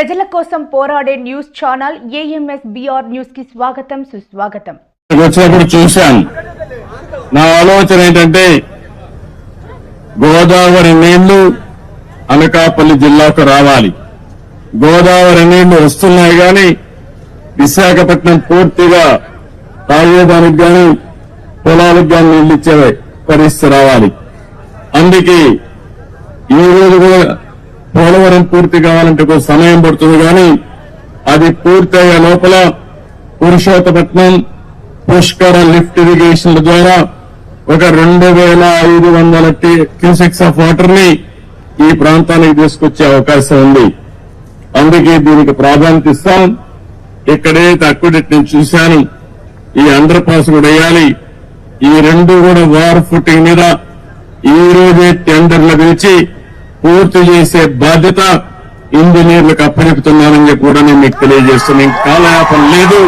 ప్రజల కోసం పోరాడే న్యూస్ ఛానల్ ఏఎంఎస్ బిఆర్ న్యూస్కి స్వాగతం సుస్వాగతం. వచ్చినప్పుడు చూశాను. నా ఆలోచన ఏంటంటే గోదావరి నీళ్ళు అనకాపల్లి జిల్లాకు రావాలి. గోదావరి నీళ్ళు వస్తున్నాయి గాని విశాఖపట్నం పూర్తిగా తాగేదానికి గాని పొలాలకు గాని నీళ్ళు ఇచ్చే పరిస్థితి రావాలి. అందుకే ఈ రోజు కూడా పోలవరం పూర్తి కావాలంటే కొంచెం సమయం పడుతుంది కానీ అది పూర్తయ్యే లోపల పురుషోత్తపట్నం పుష్కర లిఫ్ట్ ఇరిగేషన్ల ద్వారా ఒక రెండు వేల ఐదు వందల క్యూసెక్స్ ఆఫ్ వాటర్ని ఈ ప్రాంతానికి తీసుకొచ్చే అవకాశం ఉంది. అందుకే దీనికి ప్రాధాన్యత ఇస్తాం. ఇక్కడే అక్విడెట్ నేను చూశాను. ఈ అండర్ పాస్ కూడా వేయాలి. ఈ రెండు కూడా వార్ ఫుటింగ్ మీద ఈ రోజే టెండర్లు పిలిచి పూర్తి చేసే బాధ్యత ఇంజనీర్లకు అప్పచెపుతున్నానని చెప్పి కూడా నేను మీకు తెలియజేస్తున్నాను. ఇంకా కాలయాపన లేదు.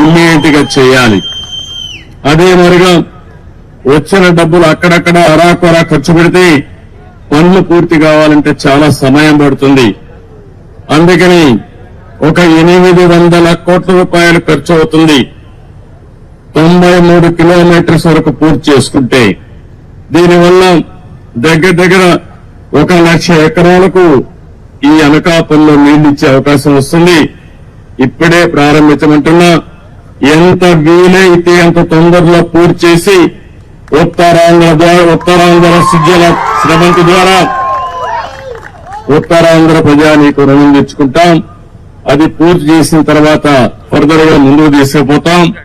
ఇమ్మీడియట్గా చేయాలి. అదే మరిగా వచ్చిన డబ్బులు అక్కడక్కడ అరాకొరా ఖర్చు పెడితే పనులు పూర్తి కావాలంటే చాలా సమయం పడుతుంది. అందుకని ఒక ఎనిమిది వందల కోట్ల రూపాయలు ఖర్చు అవుతుంది. తొంభై మూడు కిలోమీటర్స్ వరకు పూర్తి చేసుకుంటే దీనివల్ల దగ్గర దగ్గర ఒక లక్ష ఎకరాలకు ఈ అనకాపల్లిలో నీళ్ళు ఇచ్చే అవకాశం వస్తుంది. ఇప్పుడే ప్రారంభించమంటున్నా ఎంత వీలైతే అంత తొందరలో పూర్తి చేసి ఉత్తరాంధ్ర ద్వారా ఉత్తరాంధ్ర సుజల శ్రవంతి ద్వారా ఉత్తరాంధ్ర ప్రజానీకు రుణం తెచ్చుకుంటాం. అది పూర్తి చేసిన తర్వాత ఫర్దర్గా ముందుకు తీసుకుపోతాం.